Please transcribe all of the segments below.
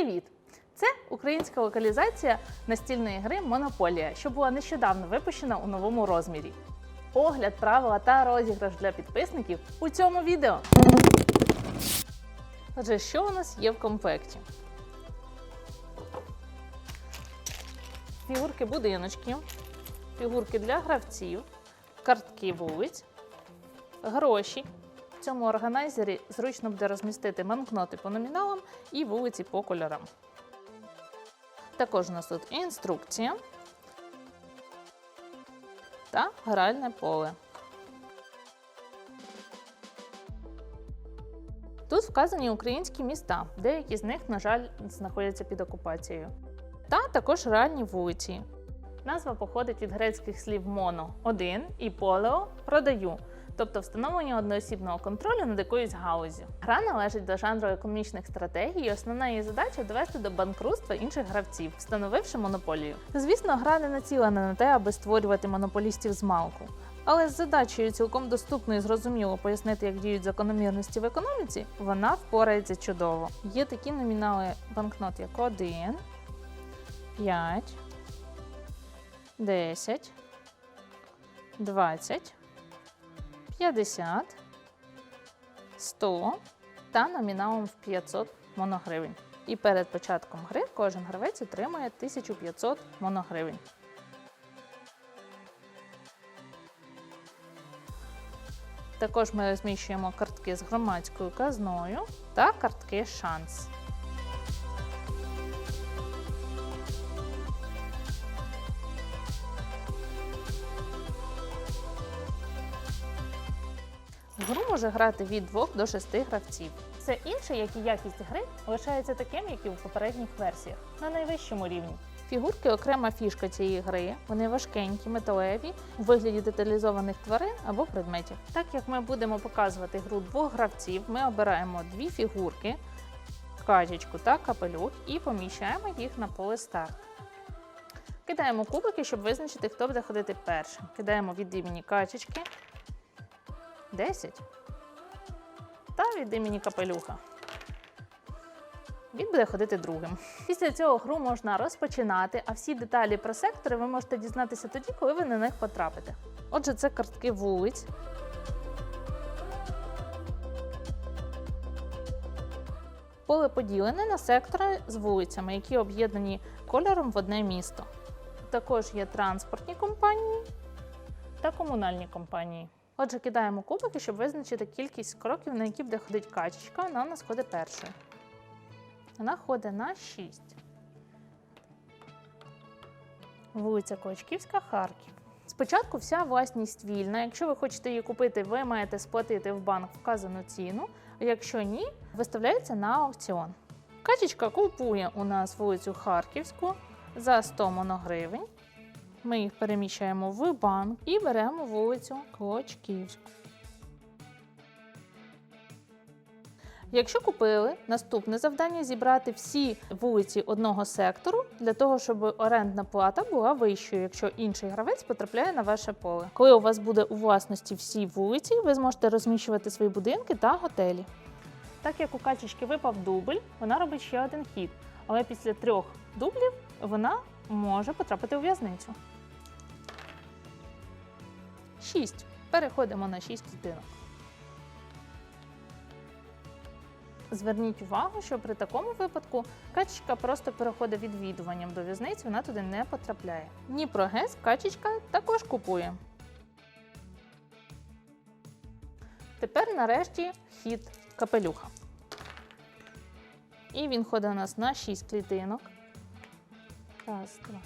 Привіт! Це українська локалізація настільної гри Монополія, що була нещодавно випущена у новому розмірі. Огляд, правила та розіграш для підписників у цьому відео. Отже, що у нас є в комплекті? Фігурки будиночків, фігурки для гравців, картки вулиць, гроші. Цьому органайзері зручно буде розмістити банкноти по номіналам і вулиці по кольорам. Також у нас тут інструкція та гральне поле. Тут вказані українські міста, деякі з них, на жаль, знаходяться під окупацією. Та також реальні вулиці. Назва походить від грецьких слів моно один і полео продаю, тобто встановлення одноосібного контролю над якоюсь галузю. Гра належить до жанру економічних стратегій, і основна її задача довести до банкрутства інших гравців, встановивши монополію. Звісно, гра не націлена на те, аби створювати монополістів з малку. Але з задачею цілком доступно і зрозуміло пояснити, як діють закономірності в економіці, вона впорається чудово. Є такі номінали банкнот, як 1, 5, 10, 20, 50, 100 та номіналом в 500 моногривень. І перед початком гри кожен гравець отримує 1500 моногривень. Також ми розміщуємо картки з громадською казною та картки шанс. Гру може грати від 2 до 6 гравців. Все інше, як і якість гри, лишається таким, як і в попередніх версіях, на найвищому рівні. Фігурки окрема фішка цієї гри. Вони важкенькі, металеві, у вигляді деталізованих тварин або предметів. Так як ми будемо показувати гру двох гравців, ми обираємо дві фігурки, качечку та капелюх і поміщаємо їх на поле старт. Кидаємо кубики, щоб визначити, хто буде ходити першим. Кидаємо від імені качечки 10 та від імені капелюха. Він буде ходити другим. Після цього гру можна розпочинати, а всі деталі про сектори ви можете дізнатися тоді, коли ви на них потрапите. Отже, це картки вулиць. Поле поділене на сектори з вулицями, які об'єднані кольором в одне місто. Також є транспортні компанії та комунальні компанії. Отже, кидаємо кубики, щоб визначити кількість кроків, на які буде ходити качечка. Вона у нас ходить першою. Вона ходить на 6. Вулиця Кочківська, Харків. Спочатку вся власність вільна. Якщо ви хочете її купити, ви маєте сплатити в банк вказану ціну. А якщо ні, виставляється на аукціон. Качечка купує у нас вулицю Харківську за 100 моногривень. Ми їх переміщаємо в банк і беремо вулицю Клочківську. Якщо купили, наступне завдання зібрати всі вулиці одного сектору для того, щоб орендна плата була вищою, якщо інший гравець потрапляє на ваше поле. Коли у вас буде у власності всі вулиці, ви зможете розміщувати свої будинки та готелі. Так як у качечки випав дубль, вона робить ще один хід. Але після трьох дублів вона може потрапити у в'язницю. 6. Переходимо на 6 клітинок. Зверніть увагу, що при такому випадку качечка просто переходить відвідуванням до в'язниці, вона туди не потрапляє. Дніпрогес качечка також купує. Тепер нарешті хід капелюха. І він ходить у нас на 6 клітинок. Раз, два.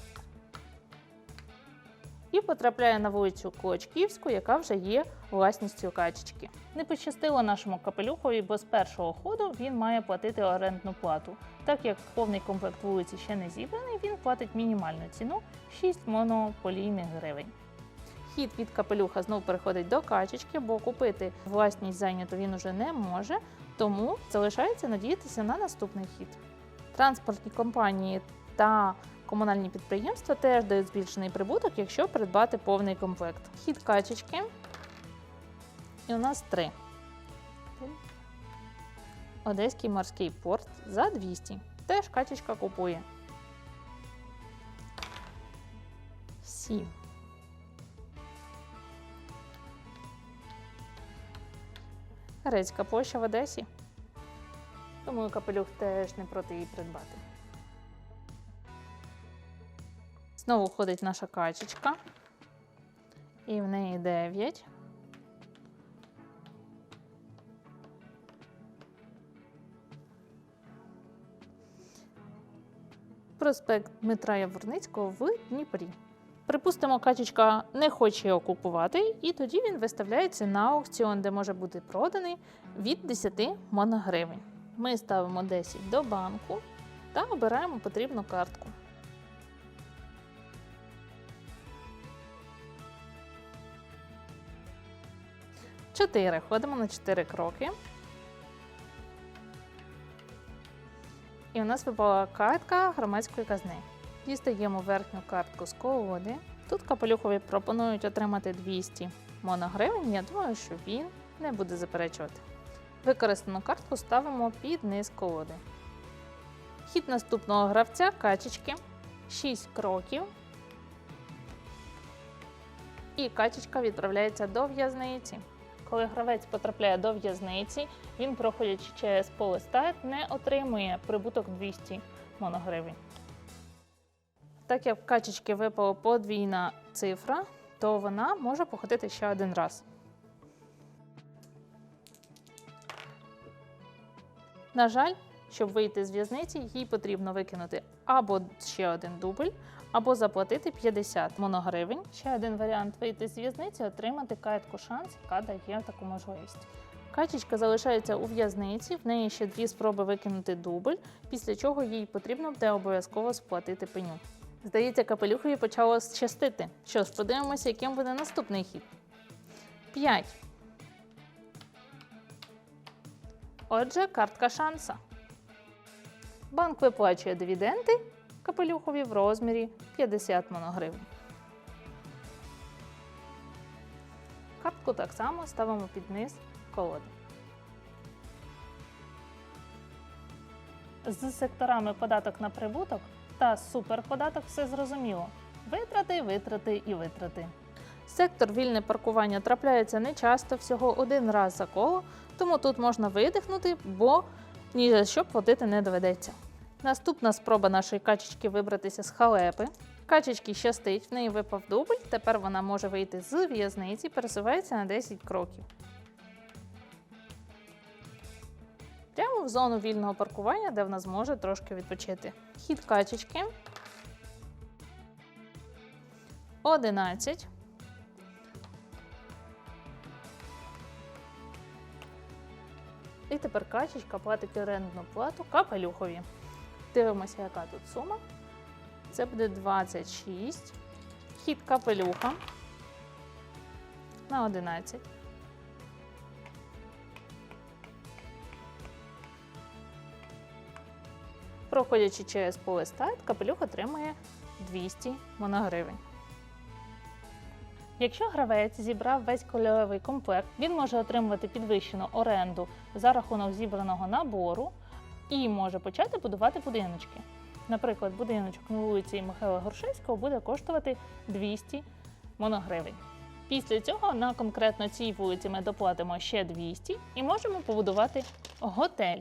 І потрапляє на вулицю Клочківську, яка вже є власністю качечки. Не пощастило нашому капелюхові, бо з першого ходу він має платити орендну плату. Так як повний комплект вулиці ще не зібраний, він платить мінімальну ціну 6 монополійних гривень. Хід від капелюха знову переходить до качечки, бо купити власність зайняту він уже не може, тому залишається надіятися на наступний хід. Транспортні компанії та комунальні підприємства теж дають збільшений прибуток, якщо придбати повний комплект. Хід качечки. І у нас три. Одеський морський порт за 200. теж качечка купує. Сім. Грецька площа в Одесі. Думаю, капелюх теж не проти її придбати. Знову ходить наша качечка. І в неї 9. Проспект Дмитра Яворницького в Дніпрі. Припустимо, качечка не хоче його купувати, і тоді він виставляється на аукціон, де може бути проданий від 10 моногривень. Ми ставимо 10 до банку та обираємо потрібну картку. Чотири. Ходимо на 4 кроки. І у нас випала картка громадської казни. Дістаємо верхню картку з колоди. Тут капелюхові пропонують отримати 200 моногривень. Я думаю, що він не буде заперечувати. Використану картку ставимо під низ колоди. Хід наступного гравця качечки. 6 кроків. І качечка відправляється до в'язниці. Коли гравець потрапляє до в'язниці, він, проходячи через поле старт, не отримує прибуток 200 моногривень. Так як в качечки випала подвійна цифра, то вона може походити ще один раз. На жаль, щоб вийти з в'язниці, їй потрібно викинути або ще один дубль, або заплатити 50 моногривень. Ще один варіант вийти з в'язниці отримати картку шанс, яка дає таку можливість. Качечка залишається у в'язниці, в неї ще дві спроби викинути дубль, після чого їй потрібно буде обов'язково сплатити пеню. Здається, капелюхові почало щастити. Що ж, подивимося, яким буде наступний хід. 5. Отже, картка шанса. Банк виплачує дивіденди капелюхові в розмірі 50 моногривень. Картку так само ставимо під низ колоди. З секторами податок на прибуток та суперподаток все зрозуміло. Витрати, витрати і витрати. Сектор вільне паркування трапляється не часто, всього один раз за коло, тому тут можна видихнути, бо ні за що платити не доведеться. Наступна спроба нашої качечки вибратися з халепи. Качечки щастить, в неї випав дубль, тепер вона може вийти з в'язниці, пересувається на 10 кроків. Прямо в зону вільного паркування, де вона зможе трошки відпочити. Хід качечки. 11. І тепер качечка платить орендну плату капелюхові. Дивимося, яка тут сума. Це буде 26. Хід капелюха на 11. Проходячи через поле старт, капелюх отримує 200 моногривень. Якщо гравець зібрав весь кольоровий комплект, він може отримувати підвищену оренду за рахунок зібраного набору і може почати будувати будиночки. Наприклад, будиночок на вулиці Михайла Горшевського буде коштувати 200 моногривень. Після цього на конкретно цій вулиці ми доплатимо ще 200 і можемо побудувати готель.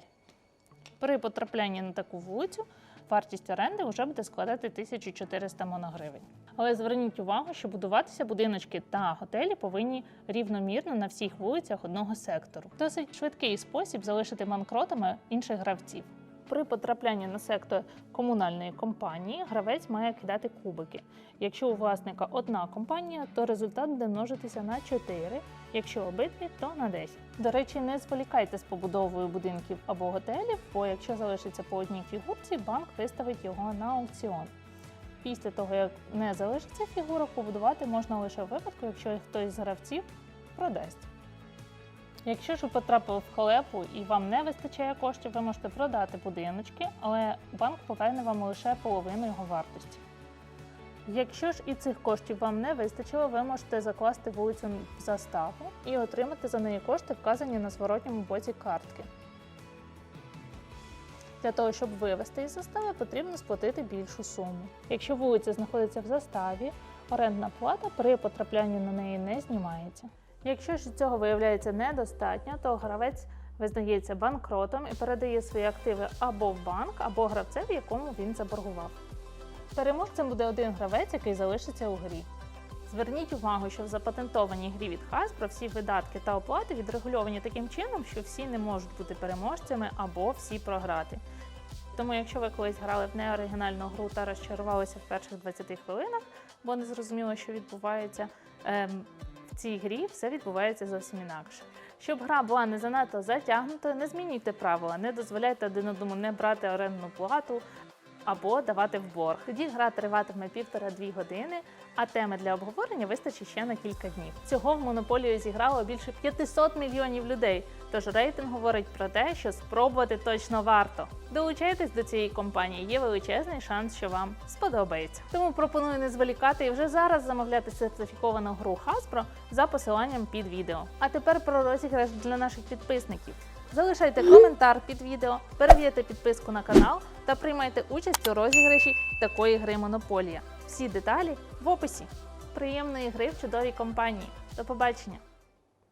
При потраплянні на таку вулицю вартість оренди вже буде складати 1400 моногривень. Але зверніть увагу, що будуватися будиночки та готелі повинні рівномірно на всіх вулицях одного сектору. Досить швидкий спосіб залишити банкротами інших гравців. При потраплянні на сектор комунальної компанії гравець має кидати кубики. Якщо у власника одна компанія, то результат буде множитися на 4, якщо обидві, то на 10. До речі, не зволікайте з побудовою будинків або готелів, бо якщо залишиться по одній фігурці, банк виставить його на аукціон. Після того, як не залишиться фігурок, побудувати можна лише у випадку, якщо хтось з гравців продасть. Якщо ж ви потрапили в халепу і вам не вистачає коштів, ви можете продати будиночки, але банк поверне вам лише половину його вартості. Якщо ж і цих коштів вам не вистачило, ви можете закласти вулицю в заставу і отримати за неї кошти, вказані на зворотньому боці картки. Для того, щоб вивести із застави, потрібно сплатити більшу суму. Якщо вулиця знаходиться в заставі, орендна плата при потраплянні на неї не знімається. Якщо ж цього виявляється недостатньо, то гравець визнається банкротом і передає свої активи або в банк, або гравцеві, якому він заборгував. Переможцем буде один гравець, який залишиться у грі. Зверніть увагу, що в запатентованій грі від Hasbro всі видатки та оплати відрегульовані таким чином, що всі не можуть бути переможцями або всі програти. Тому, якщо ви колись грали в неоригінальну гру та розчарувалися в перших 20 хвилинах, бо не зрозуміло, що відбувається, ем, в цій грі все відбувається зовсім інакше. Щоб гра була не занадто затягнутою, не змінюйте правила, не дозволяйте один одному не брати орендну плату або давати в борг. Тоді гра триватиме півтора-дві години, а теми для обговорення вистачить ще на кілька днів. Всього в монополію зіграло більше 500 мільйонів людей. Тож рейтинг говорить про те, що спробувати точно варто. Долучайтесь до цієї компанії, є величезний шанс, що вам сподобається. Тому пропоную не зволікати і вже зараз замовляти сертифіковану гру Hasbro за посиланням під відео. А тепер про розіграш для наших підписників. Залишайте коментар під відео, перевірте підписку на канал та приймайте участь у розіграші такої гри Монополія. Всі деталі в описі. Приємної гри в чудовій компанії. До побачення!